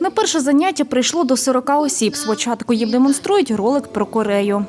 На перше заняття прийшло до 40 осіб. Спочатку їм демонструють ролик про Корею.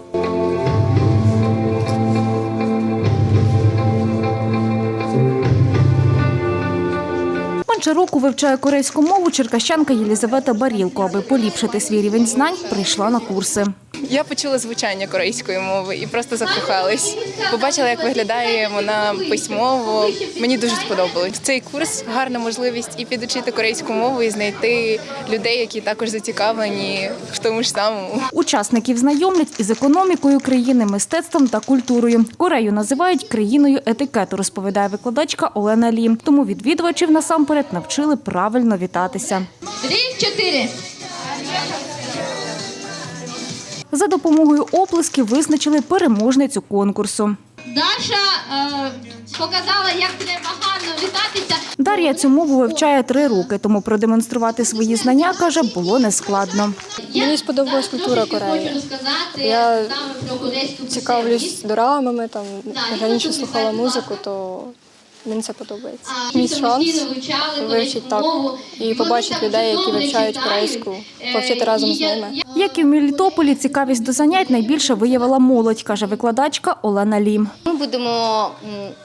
Менше вивчає корейську мову черкащанка Єлізавета Барілко. Аби поліпшити свій рівень знань, прийшла на курси. Я почула звучання корейської мови і просто закохалась. Побачила, як виглядає вона письмово. Мені дуже сподобалось. Цей курс гарна можливість і підучити корейську мову, і знайти людей, які також зацікавлені в тому ж самому. Учасників знайомлять із економікою країни, мистецтвом та культурою. Корею називають країною етикету, розповідає викладачка Олена Лі. Тому відвідувачів насамперед навчили правильно вітатися. Три, чотири. За допомогою оплесків визначили переможницю конкурсу. Даша е, показала, як треба гарно вітатися. Дар'я цю мову вивчає три роки, тому продемонструвати свої знання каже було нескладно. Мені сподобалась культура Кореї. Я Цікавлюсь дорамами, там раніше слухала музику, то мені це подобається. Мій шанс вивчити так і побачити людей, які вивчають корейську, повчити разом з ними. Як і в Мелітополі, цікавість до занять найбільше виявила молодь, каже викладачка Олена Лім. Ми будемо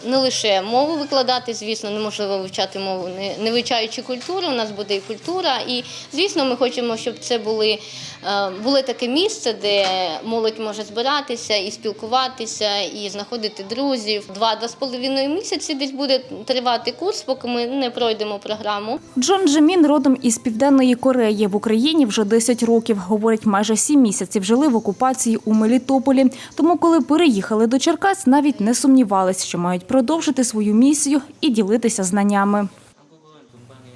не лише мову викладати, звісно, неможливо вивчати мову, не, не вивчаючи культуру. У нас буде і культура. І звісно, ми хочемо, щоб це були е, було таке місце, де молодь може збиратися і спілкуватися, і знаходити друзів. Два-два з половиною місяці десь буде тривати курс, поки ми не пройдемо програму. Джон Джемін родом із Південної Кореї. В Україні вже 10 років. Говорить, майже 7 місяців жили в окупації у Мелітополі. Тому, коли переїхали до Черкас, навіть не сумнівались, що мають продовжити свою місію і ділитися знаннями.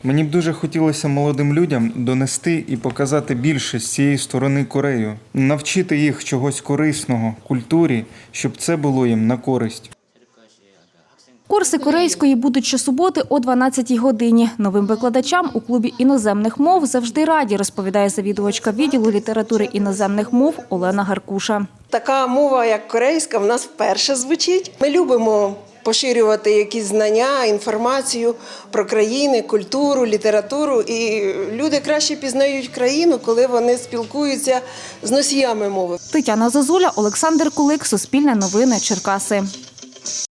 Мені б дуже хотілося молодим людям донести і показати більше з цієї сторони Корею, навчити їх чогось корисного, культурі, щоб це було їм на користь. Курси корейської будуть щосуботи о 12-й годині. Новим викладачам у клубі іноземних мов завжди раді, розповідає завідувачка відділу літератури іноземних мов Олена Гаркуша. Така мова, як корейська, в нас вперше звучить. Ми любимо поширювати якісь знання, інформацію про країни, культуру, літературу. І люди краще пізнають країну, коли вони спілкуються з носіями мови. Тетяна Зозуля, Олександр Кулик, Суспільне новини, Черкаси.